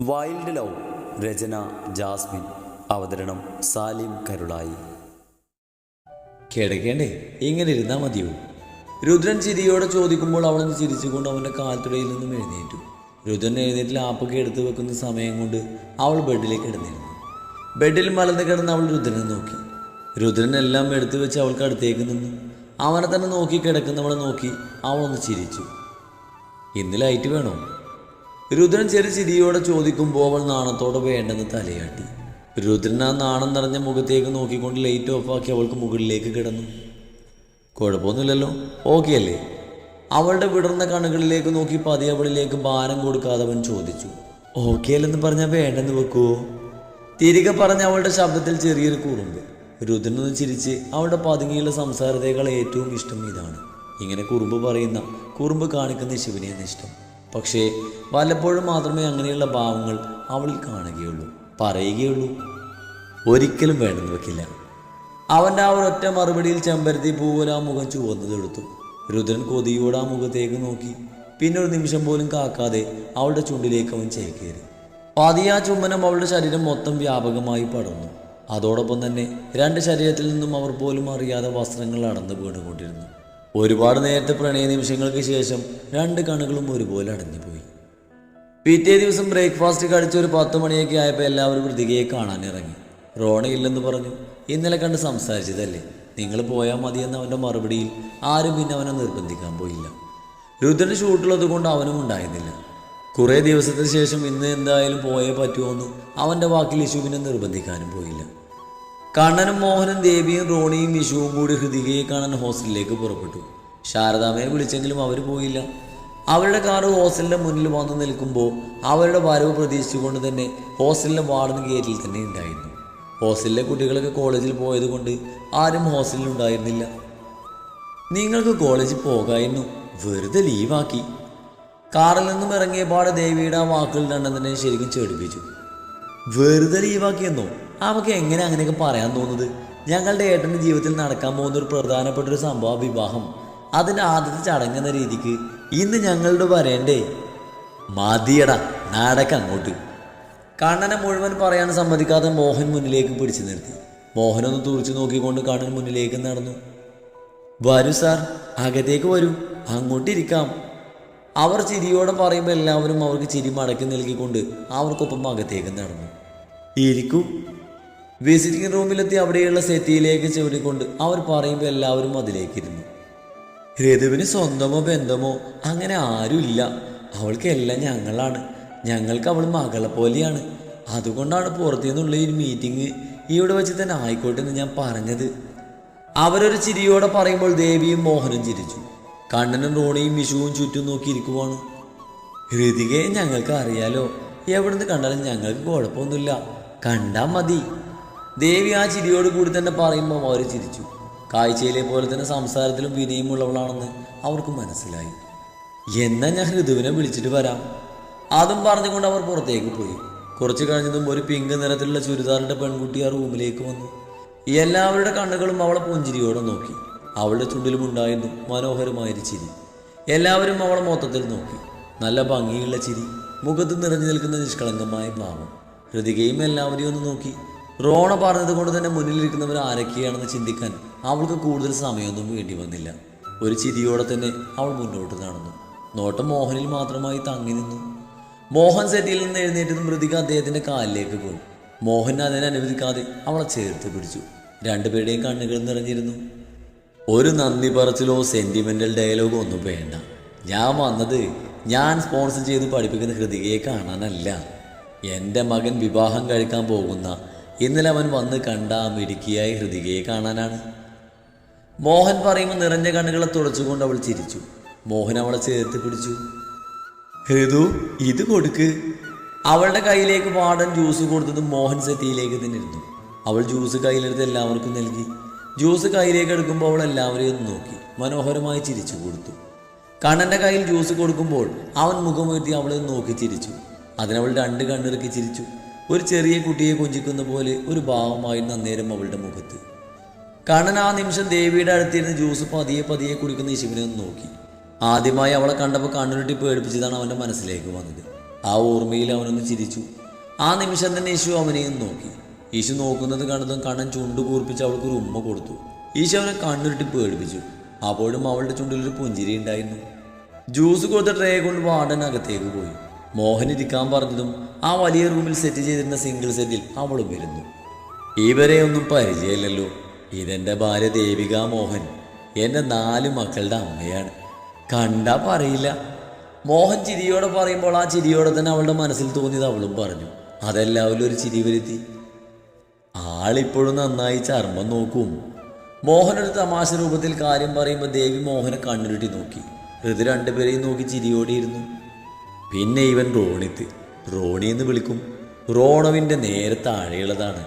Wild love രചന Jasmine അവതരണം സാലിം കരുളായി. കിടക്കേണ്ടേ? ഇങ്ങനെ ഇരുന്നാൽ മതിയോ? രുദ്രൻ ചിരിയോടെ ചോദിക്കുമ്പോൾ അവളൊന്ന് ചിരിച്ചുകൊണ്ട് അവന്റെ കാൽത്തുടയിൽ നിന്നും എഴുന്നേറ്റു. രുദ്രൻ എഴുന്നേറ്റ് ലാപ്പൊക്കെ എടുത്തു വെക്കുന്ന സമയം കൊണ്ട് അവൾ ബെഡിലേക്ക് കിടന്നിരുന്നു. ബെഡിൽ മലന്ന് കിടന്ന് അവൾ രുദ്രനെ നോക്കി. രുദ്രൻ എല്ലാം എടുത്തു വെച്ച് അവൾക്ക് അടുത്തേക്ക് നിന്നു. അവനെ തന്നെ നോക്കി കിടക്കുന്നവളെ നോക്കി അവളൊന്ന് ചിരിച്ചു. ഇന്ന് ലൈറ്റ് വേണോ? രുദ്രൻ ചെറിയ ചിരിയോടെ ചോദിക്കുമ്പോൾ അവൾ നാണത്തോടെ വേണ്ടെന്ന് തലയാട്ടി. രുദ്രൻ ആ നാണം നിറഞ്ഞ മുഖത്തേക്ക് നോക്കിക്കൊണ്ട് ലൈറ്റ് ഓഫാക്കി അവൾക്ക് മുകളിലേക്ക് കിടന്നു. കുഴപ്പമൊന്നുമില്ലല്ലോ ഓക്കെ അല്ലേ? അവളുടെ വിടർന്ന കണ്ണുകളിലേക്ക് നോക്കി പതിയെ അവളിലേക്ക് ഭാരം കൊടുക്കാതെ അവൻ ചോദിച്ചു ഓക്കെ അല്ലെന്ന് പറഞ്ഞാൽ വേണ്ടെന്ന് വെക്കുവോ? തിരികെ പറഞ്ഞ അവളുടെ ശബ്ദത്തിൽ ചെറിയൊരു കുറുമ്പ്. രുദ്രനൊന്ന് ചിരിച്ച് അവളുടെ പതുങ്ങിയുള്ള സംസാരത്തേക്കാൾ ഏറ്റവും ഇഷ്ടം ഇതാണ്. ഇങ്ങനെ കുറുമ്പ് പറയുന്ന കുറുമ്പ് കാണിക്കുന്ന ശിവനെയാണ് ഇഷ്ടം. പക്ഷേ വല്ലപ്പോഴും മാത്രമേ അങ്ങനെയുള്ള ഭാവങ്ങൾ അവളിൽ കാണുകയുള്ളൂ പറയുകയുള്ളൂ. ഒരിക്കലും വേണ്ടെന്ന് വെക്കില്ല. അവന്റെ ആ ഒരൊറ്റ മറുപടിയിൽ ചെമ്പരത്തി പൂവല ആ മുഖം ചുവന്നതെടുത്തു രുദ്രൻ കൊതിയോടെ ആ മുഖത്തേക്ക് നോക്കി. പിന്നെ ഒരു നിമിഷം പോലും കാക്കാതെ അവളുടെ ചുണ്ടിലേക്ക് അവൻ ചേക്കേറി. പതിയെ ആ ചുംബനം അവളുടെ ശരീരം മൊത്തം വ്യാപകമായി പടർന്നു. അതോടൊപ്പം തന്നെ രണ്ട് ശരീരത്തിൽ നിന്നും അവർ പോലും അറിയാതെ വസ്ത്രങ്ങൾ അടർന്നു വീണുകൊണ്ടിരുന്നു. ഒരുപാട് നേരത്തെ പ്രണയ നിമിഷങ്ങൾക്ക് ശേഷം രണ്ട് കണ്ണുകളും ഒരുപോലെ അടഞ്ഞുപോയി. പിറ്റേ ദിവസം ബ്രേക്ക്ഫാസ്റ്റ് കഴിച്ച ഒരു പത്ത് മണിയൊക്കെ ആയപ്പോൾ എല്ലാവരും വൃതികയെ കാണാൻ ഇറങ്ങി. റോണയില്ലെന്ന് പറഞ്ഞു. ഇന്നലെ കണ്ട് സംസാരിച്ചതല്ലേ? നിങ്ങൾ പോയാൽ മതിയെന്ന അവന്റെ മറുപടിയിൽ ആരും പിന്നെ അവനെ നിർബന്ധിക്കാൻ പോയില്ല. രുദ്രന് ഷൂട്ടുള്ളത് കൊണ്ട് അവനും ഉണ്ടായിരുന്നില്ല. കുറേ ദിവസത്തിന് ശേഷം ഇന്ന് എന്തായാലും പോയേ പറ്റുമോ എന്ന് അവന്റെ വാക്കിൽ യശുവിനെ നിർബന്ധിക്കാനും പോയില്ല. കണ്ണനും മോഹനും ദേവിയും റോണിയും വിഷുവും കൂടി ഹൃതികയെ കാണാൻ ഹോസ്റ്റലിലേക്ക് പുറപ്പെട്ടു. ശാരദാമ്മയെ വിളിച്ചെങ്കിലും അവർ പോയില്ല. അവരുടെ കാറ് ഹോസ്റ്റലിന്റെ മുന്നിൽ വന്നു നിൽക്കുമ്പോൾ അവരുടെ വരവ് പ്രതീക്ഷിച്ചുകൊണ്ട് തന്നെ ഹോസ്റ്റലിന്റെ വാർഡൻ ഗേറ്റിൽ തന്നെ ഉണ്ടായിരുന്നു. ഹോസ്റ്റലിലെ കുട്ടികളൊക്കെ കോളേജിൽ പോയതുകൊണ്ട് ആരും ഹോസ്റ്റലിൽ ഉണ്ടായിരുന്നില്ല. നിങ്ങൾക്ക് കോളേജിൽ പോകായിരുന്നു. വെറുതെ ലീവാക്കി. കാറിൽ നിന്നും ഇറങ്ങിയ പാടെ ദേവിയുടെ ആ വാക്കുകൾ രണ്ടെന്നെ ശരിക്കും ചെടിപ്പിച്ചു. വെറുതെ ലീവാക്കിയെന്നോ? അവക്ക് എങ്ങനെ അങ്ങനെയൊക്കെ പറയാൻ തോന്നുന്നത്? ഞങ്ങളുടെ ഏട്ടന്റെ ജീവിതത്തിൽ നടക്കാൻ പോകുന്ന ഒരു പ്രധാനപ്പെട്ട ഒരു സംഭവ വിവാഹം. അതിന്റെ ആദ്യത്തെ ചടങ്ങെന്ന രീതിക്ക് ഇന്ന് ഞങ്ങളുടെ വരേണ്ടേ മതിയട നാടക അങ്ങോട്ട്. കണ്ണനെ മുഴുവൻ പറയാൻ സമ്മതിക്കാതെ മോഹൻ മുന്നിലേക്ക് പിടിച്ചു നിർത്തി. മോഹനൊന്ന് തുറച്ചു നോക്കിക്കൊണ്ട് കണ്ണൻ മുന്നിലേക്ക് നടന്നു. വരൂ സാർ അകത്തേക്ക് വരൂ അങ്ങോട്ടിരിക്കാം. അവർ ചിരിയോടെ പറയുമ്പോൾ എല്ലാവരും അവർക്ക് ചിരി മടക്കി നൽകിക്കൊണ്ട് അവർക്കൊപ്പം അകത്തേക്ക് നടന്നു. ഇരിക്കൂ വിസിറ്റിംഗ് റൂമിലെത്തി അവിടെയുള്ള സെറ്റിയിലേക്ക് ചൂടിക്കൊണ്ട് അവർ പറയുമ്പോൾ എല്ലാവരും അതിലേക്കിരുന്നു. ഋതുവിന് സ്വന്തമോ ബന്ധമോ അങ്ങനെ ആരുമില്ല. അവൾക്കെല്ലാം ഞങ്ങളാണ്. ഞങ്ങൾക്ക് അവൾ മകളെ പോലെയാണ്. അതുകൊണ്ടാണ് പുറത്തു നിന്നുള്ള ഈ മീറ്റിംഗ് ഇവിടെ വെച്ച് തന്നെ ആയിക്കോട്ടെ എന്ന് ഞാൻ പറഞ്ഞത്. അവരൊരു ചിരിയോടെ പറയുമ്പോൾ ദേവിയും മോഹനും ചിരിച്ചു. കണ്ണനും റോണിയും വിഷുവും ചുറ്റും നോക്കിയിരിക്കുവാണ് ഹൃതികയെ ഞങ്ങൾക്ക് അറിയാലോ. എവിടുന്ന് കണ്ടാലും ഞങ്ങൾക്ക് കുഴപ്പമൊന്നുമില്ല. കണ്ടാ മതി. ദേവി ആ ചിരിയോട് കൂടി തന്നെ പറയുമ്പോൾ അവർ ചിരിച്ചു. കാഴ്ചയിലെ പോലെ തന്നെ സംസാരത്തിലും വിനയമുള്ളവളാണെന്ന് അവർക്ക് മനസ്സിലായി. എന്നാൽ ഞാൻ ഋതുവിനെ വിളിച്ചിട്ട് വരാം. അതും പറഞ്ഞുകൊണ്ട് അവർ പുറത്തേക്ക് പോയി. കുറച്ച് കഴിഞ്ഞതും ഒരു പിങ്ക് നിറത്തിലുള്ള ചുരിദാറിന്റെ പെൺകുട്ടി ആ റൂമിലേക്ക് വന്നു. എല്ലാവരുടെ കണ്ണുകളും അവളെ പുഞ്ചിരിയോടെ നോക്കി. അവളുടെ ചുണ്ടിലും ഉണ്ടായിരുന്നു മനോഹരമായൊരു ചിരി. എല്ലാവരും അവളെ മൊത്തത്തിൽ നോക്കി. നല്ല ഭംഗിയുള്ള ചിരി മുഖത്ത് നിറഞ്ഞു നിൽക്കുന്ന നിഷ്കളങ്കമായ ഭാവം. ഹൃതികയും എല്ലാവരെയും ഒന്ന് നോക്കി. റോണ പറഞ്ഞത് കൊണ്ട് തന്നെ മുന്നിലിരിക്കുന്നവർ ആരൊക്കെയാണെന്ന് ചിന്തിക്കാൻ അവൾക്ക് കൂടുതൽ സമയമൊന്നും വേണ്ടി വന്നില്ല. ഒരു ചിരിയോടെ തന്നെ അവൾ മുന്നോട്ട് നടന്നു. നോട്ടം മോഹനിൽ മാത്രമായി തങ്ങി നിന്നു. മോഹൻ സെറ്റിയിൽ നിന്ന് എഴുന്നേറ്റതും മൃതിക അദ്ദേഹത്തിന്റെ കാലിലേക്ക് പോയി. മോഹൻ അതിനെ അനുവദിക്കാതെ അവളെ ചേർത്ത് പിടിച്ചു. രണ്ടുപേരുടെയും കണ്ണുകൾ നിറഞ്ഞിരുന്നു. ഒരു നന്ദി പറച്ചിലോ സെന്റിമെന്റൽ ഡയലോഗോ ഒന്നും വേണ്ട. ഞാൻ വന്നത് ഞാൻ സ്പോൺസർ ചെയ്ത് പഠിപ്പിക്കുന്ന ഹൃതികയെ കാണാനല്ല. എന്റെ മകൻ വിവാഹം കഴിക്കാൻ പോകുന്ന ഇന്നലെ അവൻ വന്ന് കണ്ട മിടുക്കിയായ ഹൃതികയെ കാണാനാണ്. മോഹൻ പറയുമ്പോൾ നിറഞ്ഞ കണ്ണുകളെ തുടച്ചുകൊണ്ട് അവൾ ചിരിച്ചു. മോഹൻ അവളെ ചേർത്ത് പിടിച്ചു. ഹൃദു ഇത് കൊടുക്ക്. അവളുടെ കയ്യിലേക്ക് വാടൻ ജ്യൂസ് കൊടുത്തത് മോഹൻ സെറ്റിയിലേക്ക് തന്നെ ഇരുന്നു. അവൾ ജ്യൂസ് കയ്യിലെടുത്ത് എല്ലാവർക്കും നൽകി. ജ്യൂസ് കയ്യിലേക്ക് എടുക്കുമ്പോൾ അവൾ എല്ലാവരെയും നോക്കി. മനോഹരമായി ചിരിച്ചു കൊടുത്തു. കണ്ണന്റെ കയ്യിൽ ജ്യൂസ് കൊടുക്കുമ്പോൾ അവൻ മുഖമുയർത്തി അവളെ നോക്കി ചിരിച്ചു. അതിനവൾ രണ്ട് കണ്ണിറുക്കി ചിരിച്ചു. ഒരു ചെറിയ കുട്ടിയെ കൊഞ്ചിക്കുന്ന പോലെ ഒരു ഭാവമായിരുന്നു അന്നേരം അവളുടെ മുഖത്ത്. കണ്ണൻ ആ നിമിഷം ദേവിയുടെ അടുത്തിരുന്ന് ജ്യൂസ് പതിയെ പതിയെ കുടിക്കുന്ന യേശുവിനെ ഒന്ന് നോക്കി. ആദ്യമായി അവളെ കണ്ടപ്പോൾ കണ്ണുരുട്ടി പേടിപ്പിച്ചതാണ് അവന്റെ മനസ്സിലേക്ക് വന്നത്. ആ ഓർമ്മയിൽ അവനൊന്ന് ചിരിച്ചു. ആ നിമിഷം തന്നെ യേശു അവനെയും നോക്കി. യേശു നോക്കുന്നത് കണ്ടതും കണ്ണൻ ചുണ്ട് കൂർപ്പിച്ച് അവൾക്ക് ഒരു ഉമ്മ കൊടുത്തു. യേശു അവനെ കണ്ണുരുട്ടി പേടിപ്പിച്ചു. അപ്പോഴും അവളുടെ ചുണ്ടിലൊരു പുഞ്ചിരി ഉണ്ടായിരുന്നു. ജ്യൂസ് കൊടുത്ത ട്രേ കൊണ്ട് വാർഡൻ പോയി. മോഹൻ ഇരിക്കാൻ പറഞ്ഞതും ആ വലിയ റൂമിൽ സെറ്റ് ചെയ്തിരുന്ന സിംഗിൾ സെറ്റിൽ അവൾ വരുന്നു. ഇവരെ ഒന്നും പരിചയമില്ലല്ലോ. ഇതെന്റെ ഭാര്യ ദേവിക മോഹൻ. എന്റെ നാല് മക്കളുടെ അമ്മയാണ്. കണ്ടാ പറയില്ല. മോഹൻ ചിരിയോടെ പറയുമ്പോൾ ആ ചിരിയോടെ തന്നെ അവളുടെ മനസ്സിൽ തോന്നിയത് അവളും പറഞ്ഞു. അതെല്ലാവരും ഒരു ചിരി വരുത്തി. ആളിപ്പോഴും നന്നായി ചർമ്മം നോക്കും. മോഹൻ ഒരു തമാശ രൂപത്തിൽ കാര്യം പറയുമ്പോൾ ദേവി മോഹനെ കണ്ണുരുട്ടി നോക്കി. ഋതു രണ്ടുപേരെയും നോക്കി ചിരിയോടിയിരുന്നു. പിന്നെ ഇവൻ റോണിത്ത്. റോണി എന്ന് വിളിക്കും. റോണവിന്റെ നേരെ താഴെയുള്ളതാണ്.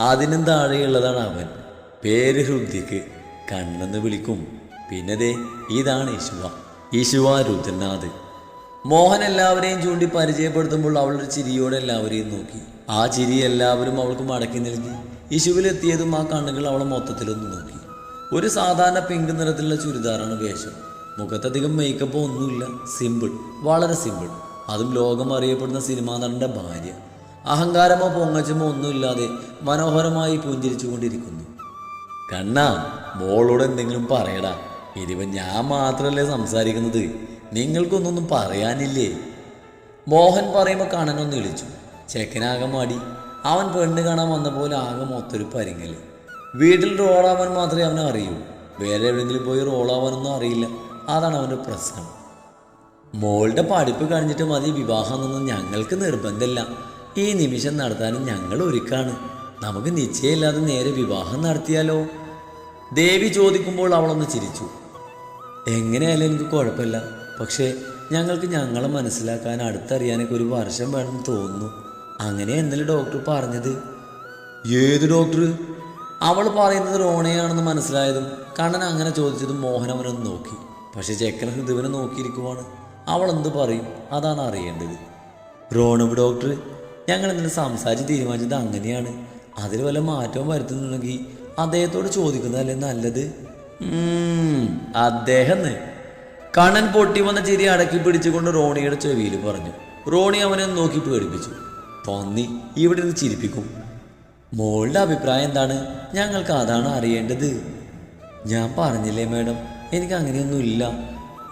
അതിനും താഴെയുള്ളതാണ് അവൻ. പേര് ഹൃദ്യക്ക് കണ്ണെന്ന് വിളിക്കും. പിന്നെ ദേ ഇതാണ് യേശുവ. യേശുവ രുദ്രനാഥ്. മോഹൻ എല്ലാവരെയും ചൂണ്ടി പരിചയപ്പെടുത്തുമ്പോൾ അവളൊരു ചിരിയോടെ എല്ലാവരെയും നോക്കി. ആ ചിരി എല്ലാവരും അവൾക്ക് മടക്കി നൽകി. യേശുവിലെത്തിയതും ആ കണ്ണുകൾ അവളെ മൊത്തത്തിലൊന്ന് നോക്കി. ഒരു സാധാരണ പിങ്ക് നിറത്തിലുള്ള ചുരിദാറാണ് വേഷം. മുഖത്തധികം മേക്കപ്പ് ഒന്നുമില്ല. സിമ്പിൾ വളരെ സിമ്പിൾ അതും ലോകം അറിയപ്പെടുന്ന സിനിമാ നടന്റെ ഭാര്യ. അഹങ്കാരമോ പൊങ്ങച്ചമോ ഒന്നുമില്ലാതെ മനോഹരമായി പുഞ്ചിരിച്ചുകൊണ്ടിരിക്കുന്നു. കണ്ണാ മോളോട് എന്തെങ്കിലും പറയടാ. ഇതിപ്പോ ഞാൻ മാത്രമല്ലേ സംസാരിക്കുന്നത്? നിങ്ങൾക്കൊന്നൊന്നും പറയാനില്ലേ? മോഹൻ പറയുമ്പോൾ കണ്ണനൊന്ന് വിളിച്ചു. ചെക്കനാകെ മടി. അവൻ പെണ്ണ് കാണാൻ വന്ന പോലെ ആകെ മൊത്തൊരു പരിങ്ങൽ. വീട്ടിൽ റോളാവാൻ മാത്രമേ അവനെ അറിയൂ. വേറെ എവിടെയെങ്കിലും പോയി റോളാവാനൊന്നും അറിയില്ല. അതാണ് അവന്റെ പ്രശ്നം. മോളുടെ പഠിപ്പ് കഴിഞ്ഞിട്ട് മതി വിവാഹം എന്നൊന്നും ഞങ്ങൾക്ക് നിർബന്ധമില്ല. ഈ നിമിഷം നടത്താനും ഞങ്ങൾ ഒരുക്കാണ്. നമുക്ക് നിശ്ചയമില്ലാതെ നേരെ വിവാഹം നടത്തിയാലോ? ദേവി ചോദിക്കുമ്പോൾ അവളൊന്ന് ചിരിച്ചു. എങ്ങനെയായാലും എനിക്ക് കുഴപ്പമില്ല. പക്ഷേ ഞങ്ങൾക്ക് ഞങ്ങളെ മനസ്സിലാക്കാൻ അടുത്തറിയാനൊക്കെ ഒരു വർഷം വേണമെന്ന് തോന്നുന്നു. അങ്ങനെ എന്നല്ലേ ഡോക്ടർ പറഞ്ഞത്? ഏത് ഡോക്ടർ? അവൾ പറയുന്നത് റോണയാണെന്ന് മനസ്സിലായതും കണ്ണൻ അങ്ങനെ ചോദിച്ചതും മോഹൻ അവനൊന്ന് നോക്കി. പക്ഷെ ചെക്കൻ ഹൃദയവനെ നോക്കിയിരിക്കുവാണ്. അവൾ എന്ത് പറയും? അതാണ് അറിയേണ്ടത്. റോണബ് ഡോക്ടർ ഞങ്ങൾ ഇന്നലെ സംസാരിച്ച് തീരുമാനിച്ചത് അങ്ങനെയാണ്. അതിൽ വല്ല മാറ്റവും വരുത്തുന്നുണ്ടെങ്കിൽ അദ്ദേഹത്തോട് ചോദിക്കുന്നതല്ലേ നല്ലത്? അദ്ദേഹം. കണ്ണൻ പൊട്ടി വന്ന ചിരി അടക്കി പിടിച്ചുകൊണ്ട് റോണിയുടെ ചെവിയിൽ പറഞ്ഞു. റോണി അവനെ നോക്കി പേടിപ്പിച്ചു. പന്നി ഇവിടെ നിന്ന് ചിരിപ്പിക്കും. മോളുടെ അഭിപ്രായം എന്താണ്? ഞങ്ങൾക്ക് അതാണ് അറിയേണ്ടത്. ഞാൻ പറഞ്ഞില്ലേ മാഡം? എനിക്ക് അങ്ങനെയൊന്നുമില്ല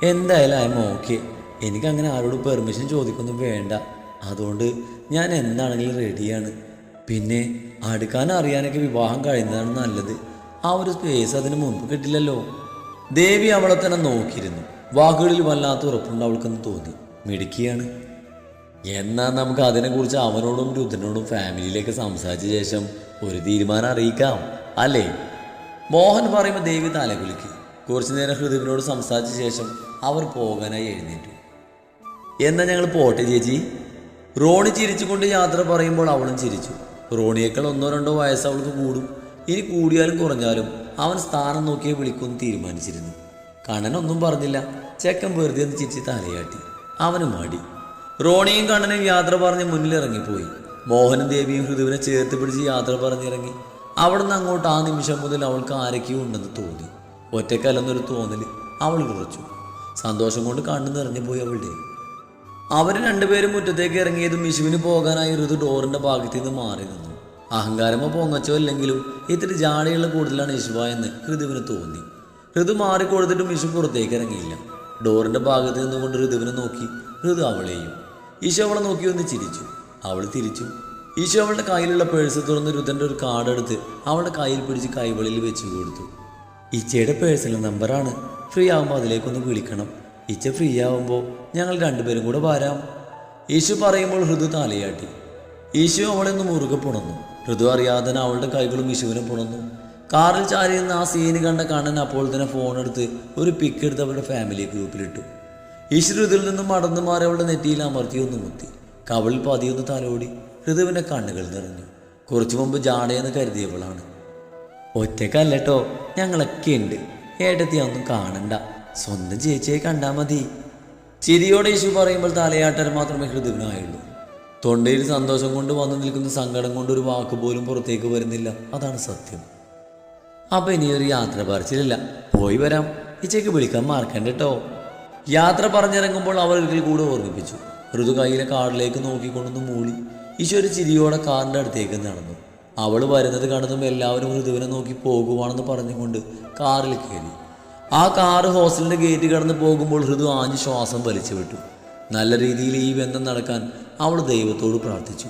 എന്തായാലും ഐ എം ഓക്കെ എനിക്കങ്ങനെ ആരോടും പെർമിഷൻ ചോദിക്കൊന്നും വേണ്ട. അതുകൊണ്ട് ഞാൻ എന്താണെങ്കിലും റെഡിയാണ് പിന്നെ അടുക്കാൻ അറിയാനൊക്കെ വിവാഹം കഴിയുന്നതാണ് നല്ലത്. ആ ഒരു സ്പേസ് അതിന് മുമ്പ് കിട്ടില്ലല്ലോ. ദേവി അവളെ തന്നെ നോക്കിയിരുന്നു. വാക്കുകളിൽ വല്ലാത്ത ഉറപ്പുണ്ട് അവൾക്കെന്ന് തോന്നി. മിടുക്കിയാണ്. എന്നാൽ നമുക്ക് അതിനെക്കുറിച്ച് അവനോടും രുദ്രനോടും ഫാമിലിയിലേക്ക് സംസാരിച്ച ശേഷം ഒരു തീരുമാനം അറിയിക്കാം. അല്ലേ? മോഹൻ പറയുമ്പോൾ ദേവി തലകുലുക്കി. കുറച്ചു നേരം ഹൃദയനോട് സംസാരിച്ച ശേഷം അവർ പോകാനായി എഴുന്നേറ്റു. എന്നാൽ ഞങ്ങൾ പോട്ടെ ചേച്ചി. റോണി ചിരിച്ചുകൊണ്ട് യാത്ര പറയുമ്പോൾ അവളും ചിരിച്ചു. റോണിയേക്കാൾ ഒന്നോ രണ്ടോ വയസ്സ് അവൾക്ക് കൂടും. ഇനി കൂടിയാലും കുറഞ്ഞാലും അവൻ സ്ഥാനം നോക്കിയേ വിളിക്കുമെന്ന് തീരുമാനിച്ചിരുന്നു. കണ്ണനൊന്നും പറഞ്ഞില്ല. ചെക്കൻ വെറുതെ ഒന്ന് ചിരിച്ച് തലയാട്ടി. അവനും മാടി. റോണിയും കണ്ണനും യാത്ര പറഞ്ഞ് മുന്നിലിറങ്ങിപ്പോയി മോഹനും ദേവിയും ഹൃദുവിനെ ചേർത്ത് പിടിച്ച് യാത്ര പറഞ്ഞിറങ്ങി. അവിടുന്ന് അങ്ങോട്ട് ആ നിമിഷം മുതൽ അവൾക്ക് ആരൊക്കെയോ ഉണ്ടെന്ന് തോന്നി. ഒറ്റക്കല്ലെന്നൊരു തോന്നൽ അവൾ വിറച്ചു. സന്തോഷം കൊണ്ട് കണ്ണു നിറഞ്ഞു പോയി അവളുടെ. അവർ രണ്ടുപേരും മുറ്റത്തേക്ക് ഇറങ്ങിയതും വിഷുവിന് പോകാനായി ഋതു ഡോറിന്റെ ഭാഗത്ത് നിന്ന് മാറി നിന്നു. അഹങ്കാരമോ പൊങ്ങച്ചോ അല്ലെങ്കിലും ഇത്തിരി ജാടയുള്ള കൂടുതലാണ് യശുവ എന്ന് ഋതുവിന് തോന്നി. ഋതു മാറിക്കൊടുത്തിട്ടും വിഷു പുറത്തേക്ക് ഇറങ്ങിയില്ല. ഡോറിന്റെ ഭാഗത്ത് നിന്നുകൊണ്ട് ഋതുവിനെ നോക്കി ഋതു അവളെയും. ഈശോ അവളെ നോക്കി ഒന്ന് ചിരിച്ചു. അവൾ തിരിച്ചു. ഈശോ അവളുടെ കയ്യിലുള്ള പേഴ്സ് തുറന്ന് രുദ്രന്റെ ഒരു കാർഡ് എടുത്ത് അവളുടെ കയ്യിൽ പിടിച്ച് കൈവളിയിൽ വെച്ചു കൊടുത്തു. ഇച്ചയുടെ പേഴ്സണൽ നമ്പറാണ്. ഫ്രീ ആവുമ്പോൾ അതിലേക്കൊന്ന് വിളിക്കണം. ഇച്ച ഫ്രീ ആവുമ്പോൾ ഞങ്ങൾ രണ്ടുപേരും കൂടെ വരാം. യേശു പറയുമ്പോൾ ഹൃദു തലയാട്ടി. യേശു അവളെ ഒന്ന് മുറുകെ പുണന്നു. ഹൃദു അറിയാതെ അവളുടെ കൈകളും യേശുവിനെ പുണന്നു. കാറിൽ ചാരിയിരുന്ന ആ സീന് കണ്ട കണ്ണൻ അപ്പോൾ തന്നെ ഫോൺ എടുത്ത് ഒരു പിക്ക് എടുത്ത് അവരുടെ ഫാമിലി ഗ്രൂപ്പിലിട്ടു യേശു ഹൃദയിൽ നിന്നും മടന്നു മാറി അവളുടെ നെറ്റിയിൽ അമർത്തി ഒന്ന് മുത്തി. കവളിൽ പതിയൊന്ന് തലോടി. ഹൃദുവിന്റെ കണ്ണുകൾ നിറഞ്ഞു. കുറച്ചു മുമ്പ് ജാടയെന്ന് കരുതിയവളാണ്. ഒറ്റക്കല്ലട്ടോ ഞങ്ങളൊക്കെ ഉണ്ട്. ഏട്ടത്തി ഒന്നും കാണണ്ട. സ്വന്തം ചേച്ചിയെ കണ്ടാൽ മതി. ചിരിയോടെ യേശു പറയുമ്പോൾ തലയാട്ടാൻ മാത്രമേ ഹൃദയനായുള്ളൂ തൊണ്ടയിൽ സന്തോഷം കൊണ്ട് വന്നു നിൽക്കുന്ന സങ്കടം കൊണ്ട് ഒരു വാക്ക് പോലും പുറത്തേക്ക് വരുന്നില്ല. അതാണ് സത്യം. അപ്പൊ ഇനിയൊരു യാത്ര പറിച്ചിലില്ല. പോയി വരാം. ഇച്ചയ്ക്ക് വിളിക്കാൻ മറക്കണ്ട കേട്ടോ യാത്ര പറഞ്ഞിറങ്ങുമ്പോൾ അവർ ഒരിക്കൽ കൂടെ ഓർമ്മിപ്പിച്ചു. ഋതു കയ്യിലെ കാറിലേക്ക് നോക്കിക്കൊണ്ടൊന്ന് മൂളി. ഈശോ ഒരു ചിരിയോടെ കാറിന്റെ അടുത്തേക്ക് നടന്നു. അവൾ വരുന്നത് കണ്ടതും എല്ലാവരും ഒരു ദിവനം നോക്കി പോകുവാണെന്ന് പറഞ്ഞുകൊണ്ട് കാറിൽ കയറി. ആ കാറ് ഹോസ്റ്റലിന്റെ ഗേറ്റ് കടന്ന് പോകുമ്പോൾ ഹൃദു ആഞ്ഞ് ശ്വാസം വലിച്ചു വിട്ടു. നല്ല രീതിയിൽ ഈ ബന്ധം നടക്കാൻ അവൾ ദൈവത്തോട് പ്രാർത്ഥിച്ചു.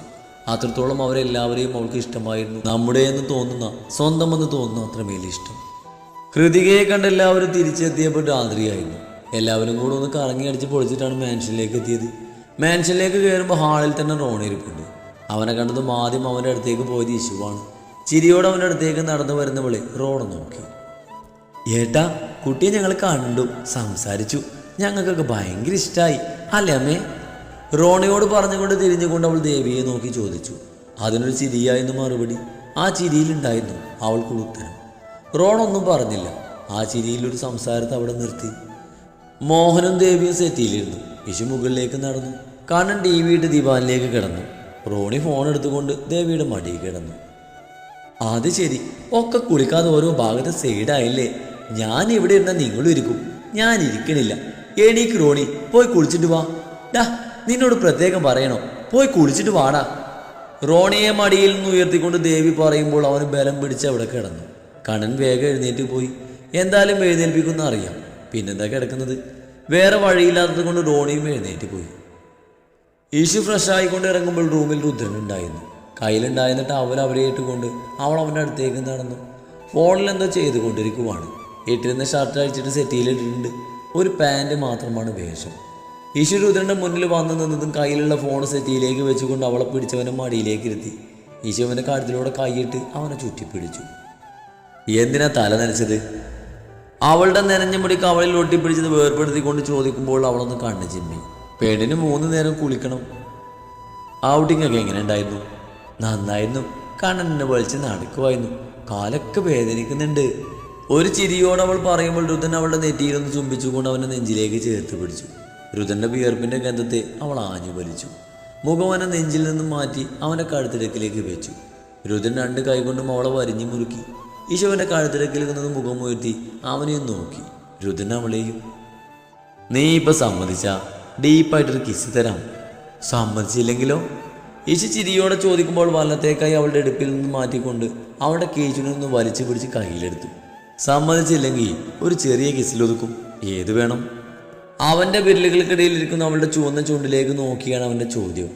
അത്രത്തോളം അവരെല്ലാവരെയും അവൾക്ക് ഇഷ്ടമായിരുന്നു. നമ്മുടെ എന്ന് തോന്നുന്ന സ്വന്തമെന്ന് തോന്നുന്ന അത്രമേൽ ഇഷ്ടം. ഹൃതികയെ കണ്ട് എല്ലാവരും തിരിച്ചെത്തിയപ്പോൾ രാത്രിയായിരുന്നു. എല്ലാവരും കൂടെ ഒന്ന് കറങ്ങി അടിച്ച് പൊളിച്ചിട്ടാണ് മാൻഷനിലേക്ക് എത്തിയത്. മാൻഷനിലേക്ക് കയറുമ്പോൾ ഹാളിൽ തന്നെ റോണി ഇരിപ്പുണ്ട്. അവനെ കണ്ടതും ആദ്യം അവന്റെ അടുത്തേക്ക് പോയത് യേശുവാണ്. ചിരിയോടെ അവന്റെ അടുത്തേക്ക് നടന്നു വരുന്നവളെ റോഡ് നോക്കി. ഏട്ടാ കുട്ടിയെ ഞങ്ങൾ കണ്ടു സംസാരിച്ചു. ഞങ്ങൾക്കൊക്കെ ഭയങ്കര ഇഷ്ടമായി അല്ലേ അമ്മേ? റോണിയോട് പറഞ്ഞുകൊണ്ട് തിരിഞ്ഞുകൊണ്ട് അവൾ ദേവിയെ നോക്കി ചോദിച്ചു. അതിനൊരു ചിരിയായിരുന്നു മറുപടി? ആ ചിരിയിലുണ്ടായിരുന്നു. അവൾക്കുള്ള ഉത്തരം. റോണൊന്നും പറഞ്ഞില്ല. ആ ചിരിയിലൊരു സംസാരത്തെ അവിടെ നിർത്തി. മോഹനും ദേവിയും സെറ്റിയിലിരുന്നു. വിഷു മുകളിലേക്ക് നടന്നു. കണ്ണൻ ടി വിയിട്ട് ദിവാനിലേക്ക് കിടന്നു. റോണി ഫോൺ എടുത്തുകൊണ്ട് ദേവിയുടെ മടി കിടന്നു. അത് ശരി ഒക്കെ കുളിക്കാതെ ഓരോ ഭാഗത്തെ സൈഡായില്ലേ ഞാൻ ഇവിടെ ഇരുന്നാൽ നിങ്ങളും ഇരിക്കും. ഞാൻ ഇരിക്കണില്ല. എണീക്ക് റോണി പോയി കുളിച്ചിട്ട് വാ. ഡാ നിന്നോട് പ്രത്യേകം പറയണോ? പോയി കുളിച്ചിട്ട് വാടാ. റോണിയെ മടിയിൽ നിന്ന് ഉയർത്തിക്കൊണ്ട് ദേവി പറയുമ്പോൾ അവന് ബലം പിടിച്ച് അവിടെ കിടന്നു. കണ്ണൻ വേഗം എഴുന്നേറ്റ് പോയി. എന്തായാലും എഴുന്നേൽപ്പിക്കുന്ന അറിയാം. പിന്നെന്താ കിടക്കുന്നത്? വേറെ വഴിയില്ലാത്തത് കൊണ്ട് റോണിയും എഴുന്നേറ്റ് പോയി. ഈശു ഫ്രഷ് ആയിക്കൊണ്ട് ഇറങ്ങുമ്പോൾ റൂമിൽ രുദ്രൻ ഉണ്ടായിരുന്നു. കയ്യിലുണ്ടായിരുന്നിട്ട് അവൻ അവരെ ഇട്ടുകൊണ്ട് അവൾ അവന്റെ അടുത്തേക്ക് നടന്നു. ഫോണിൽ എന്തോ ചെയ്തുകൊണ്ടിരിക്കുവാണ്. ഇട്ടിരുന്ന ഷർട്ട് അഴിച്ചിട്ട് സെറ്റിയിലിട്ടിട്ടുണ്ട്. ഒരു പാന്റ് മാത്രമാണ് വേഷം. യേശു രുദ്രന്റെ മുന്നിൽ വന്നു നിന്നതും കയ്യിലുള്ള ഫോൺ സെറ്റിയിലേക്ക് വെച്ചുകൊണ്ട് അവളെ പിടിച്ചവനെ മടിയിലേക്ക് ഇരുത്തി യേശുവിന്റെ കഴുത്തിലൂടെ കൈയിട്ട് അവനെ ചുറ്റിപ്പിടിച്ചു. എന്തിനാ തല നനച്ചത്? അവളുടെ നനഞ്ഞ മുടി കവളിൽ ഒട്ടിപ്പിടിച്ചത് വേർപ്പെടുത്തിക്കൊണ്ട് ചോദിക്കുമ്പോൾ അവളൊന്ന് കണ്ണു ചിമ്മി. പെണ്ണിന് മൂന്ന് നേരം കുളിക്കണം. ഔട്ടിംഗ് ഒക്കെ എങ്ങനെ ഉണ്ടായിരുന്നു നന്നായിരുന്നു. കണ്ണനെ വലിച്ച് നടക്കുമായിരുന്നു കാലൊക്കെ വേദനിക്കുന്നുണ്ട്. ഒരു ചിരിയോട് അവൾ പറയുമ്പോൾ രുദൻ അവളുടെ നെറ്റിയിലൊന്ന് ചുംബിച്ചുകൊണ്ട് അവനെ നെഞ്ചിലേക്ക് ചേർത്ത് പിടിച്ചു. രുദന്റെ വിയർപ്പിന്റെ ഗന്ധത്തെ അവൾ ആഞ്ഞു വലിച്ചു. മുഖം നെഞ്ചിൽ നിന്നും മാറ്റി അവന്റെ കഴുത്തിടക്കിലേക്ക് വെച്ചു. രുദൻ രണ്ട് കൈകൊണ്ടും അവളെ വരിഞ്ഞു മുറുക്കി. ഈശോവന്റെ കഴുത്തിടക്കിൽ നിന്ന് മുഖം ഉയർത്തി അവനെയും നോക്കി. രുദൻ അവളെയും നീ ഇപ്പൊ സമ്മതിച്ച? ഡീപ്പായിട്ടൊരു കിസ് തരാം. സമ്മതിച്ചില്ലെങ്കിലോ? ഈശു ചിരിയോടെ ചോദിക്കുമ്പോൾ വലത്തേക്കായി അവളുടെ എടുപ്പിൽ നിന്ന് മാറ്റിക്കൊണ്ട് അവളുടെ കീച്ചിൽ നിന്ന് വലിച്ചു പിടിച്ച് കയ്യിലെടുത്തു. സമ്മതിച്ചില്ലെങ്കിൽ ഒരു ചെറിയ കിസിലൊതുക്കും ഏത് വേണം? അവന്റെ വിരലുകൾക്കിടയിൽ ഇരിക്കുന്ന അവളുടെ ചുവന്ന ചുണ്ടിലേക്ക് നോക്കിയാണ് അവന്റെ ചോദ്യം.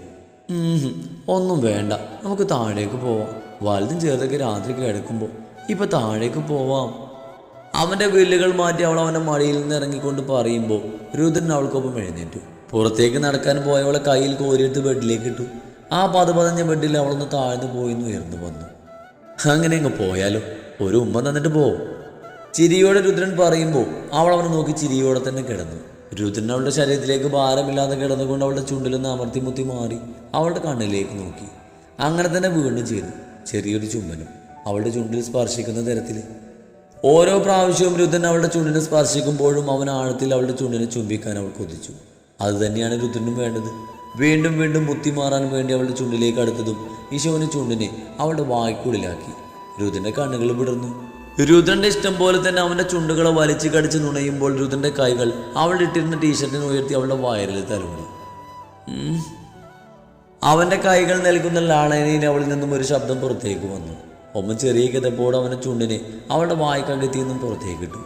ഒന്നും വേണ്ട. നമുക്ക് താഴേക്ക് പോവാം. വലുതും ചെറുതൊക്കെ രാത്രി കിടക്കുമ്പോൾ ഇപ്പൊ താഴേക്ക് പോവാം. അവന്റെ വില്ലുകൾ മാറ്റി അവൾ അവന്റെ മടിയിൽ നിന്ന് ഇറങ്ങിക്കൊണ്ട് പറയുമ്പോൾ രുദ്രൻ അവൾക്കൊപ്പം എഴുന്നേറ്റു. പുറത്തേക്ക് നടക്കാൻ പോയവളെ കയ്യിൽ കോരിയെടുത്ത് ബെഡിലേക്ക് ഇട്ടു. ആ പതപതഞ്ഞ ബെഡിൽ അവളൊന്ന് താഴ്ന്നു പോയിന്ന് ഉയർന്നു വന്നു. അങ്ങനെ അങ്ങ് പോയാലോ? ഒരു ഉമ്മ തന്നിട്ട് പോവും ചിരിയോടെ രുദ്രൻ പറയുമ്പോൾ അവൾ അവനെ നോക്കി ചിരിയോടെ തന്നെ കിടന്നു. രുദ്രൻ അവളുടെ ശരീരത്തിലേക്ക് ഭാരമില്ലാതെ കിടന്നുകൊണ്ട് അവളുടെ ചുണ്ടിലൊന്ന് അമർത്തി മുത്തി മാറി അവളുടെ കണ്ണിലേക്ക് നോക്കി. അങ്ങനെ തന്നെ വീണ്ടും ചെയ്തു. ചെറിയൊരു ചുമ്മനും അവളുടെ ചുണ്ടിൽ സ്പർശിക്കുന്ന തരത്തിൽ ഓരോ പ്രാവശ്യവും രുദ്രൻ അവളുടെ ചുണ്ടിനെ സ്പർശിക്കുമ്പോഴും അവൻ ആഴത്തിൽ അവളുടെ ചുണ്ടിനെ ചുംബിക്കാൻ അവൾ കൊതിച്ചു അതുതന്നെയാണ് രുദ്രനും വേണ്ടത്. വീണ്ടും വീണ്ടും മുത്തിമാറാൻ വേണ്ടി അവളുടെ ചുണ്ടിലേക്ക് അടുത്തതും ഈശോവിന്റെ ചുണ്ടിനെ അവളുടെ വായ്ക്കുള്ളിലാക്കി. രുദ്രന്റെ കണ്ണുകൾ വിടർന്നു. രുദ്രന്റെ ഇഷ്ടം പോലെ തന്നെ അവന്റെ ചുണ്ടുകളെ വലിച്ചു കടിച്ച് നുണയുമ്പോൾ രുദ്രന്റെ കൈകൾ അവളുടെ ഇട്ടിരുന്ന ടീഷർട്ടിനെ ഉയർത്തി അവളുടെ വയറിൽ തലോടി. അവന്റെ കൈകൾ നൽകുന്ന ലാളനയിൽ അവളിൽ നിന്നും ഒരു ശബ്ദം പുറത്തേക്ക് വന്നു. ഒമ്മ ചെറിയ കിതപ്പോടെ അവനെ ചുണ്ടിനെ അവളുടെ വായ്ക്കകത്തിൽ നിന്നും പുറത്തേക്ക് ഇട്ടു.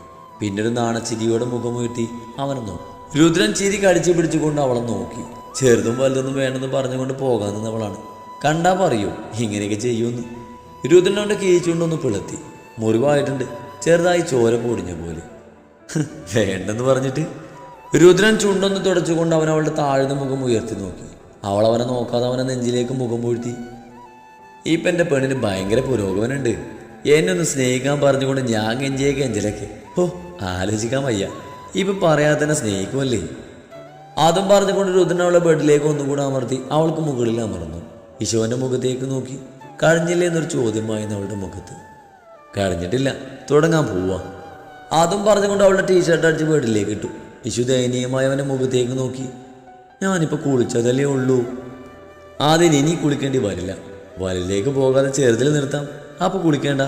നാണ ചിരിയോടെ മുഖമുയർത്തി അവനെ നോക്കി. രുദ്രൻ ചിരി കടിച്ചു പിടിച്ചുകൊണ്ട് അവളെ നോക്കി. ചെറുതും വലുതൊന്നും വേണമെന്ന് പറഞ്ഞുകൊണ്ട് പോകാൻ നിന്നവളാണ്. കണ്ടാ പറയൂ ഇങ്ങനെയൊക്കെ ചെയ്യുമെന്ന്. രുദ്രൻ അവന്റെ കീച്ചുകൊണ്ടൊന്ന് പിളത്തി മുറിവായിട്ടുണ്ട് ചെറുതായി ചോര പൊടിഞ്ഞ പോലെ. വേണ്ടെന്ന് പറഞ്ഞിട്ട്? രുദ്രൻ ചുണ്ടൊന്ന് തുടച്ചുകൊണ്ട് അവൻ അവളുടെ താഴ്ന്ന മുഖം ഉയർത്തി നോക്കി. അവൾ അവനെ നോക്കാതെ അവനെ നെഞ്ചിലേക്ക് മുഖം പൂഴ്ത്തി. ഇപ്പം എന്റെ പെണ്ണിന് ഭയങ്കര പുരോഗമനമുണ്ട്. എന്നെ ഒന്ന് സ്നേഹിക്കാൻ പറഞ്ഞുകൊണ്ട് ഞാൻ കെഞ്ചിയ കെഞ്ചലൊക്കെ ഓ ആലോചിക്കാൻ വയ്യ. ഇപ്പം പറയാതെ തന്നെ സ്നേഹിക്കുമല്ലേ അതും പറഞ്ഞുകൊണ്ട് രുദ്രൻ അവളെ ബെഡിലേക്ക് ഒന്നുകൂടെ അമർത്തി അവൾക്ക് മുകളിൽ അമർന്നു. ഈശോന്റെ മുഖത്തേക്ക് നോക്കി. കഴിഞ്ഞില്ലേ എന്നൊരു ചോദ്യമായിരുന്നു അവളുടെ മുഖത്ത്. കഴിഞ്ഞിട്ടില്ല തുടങ്ങാൻ പോവാ. അതും പറഞ്ഞുകൊണ്ട് അവളുടെ ടീഷർട്ട് അടിച്ച് ബെഡിലേക്ക് ഇട്ടു. യശു ദയനീയമായി അവന്റെ മുഖത്തേക്ക് നോക്കി. ഞാനിപ്പോൾ കുളിച്ചതല്ലേ ഉള്ളൂ. ആദ്യം ഇനി കുളിക്കേണ്ടി വരില്ല. വലയിലേക്ക് പോകാതെ ചെറുതിൽ നിർത്താം. അപ്പോൾ കുളിക്കേണ്ട.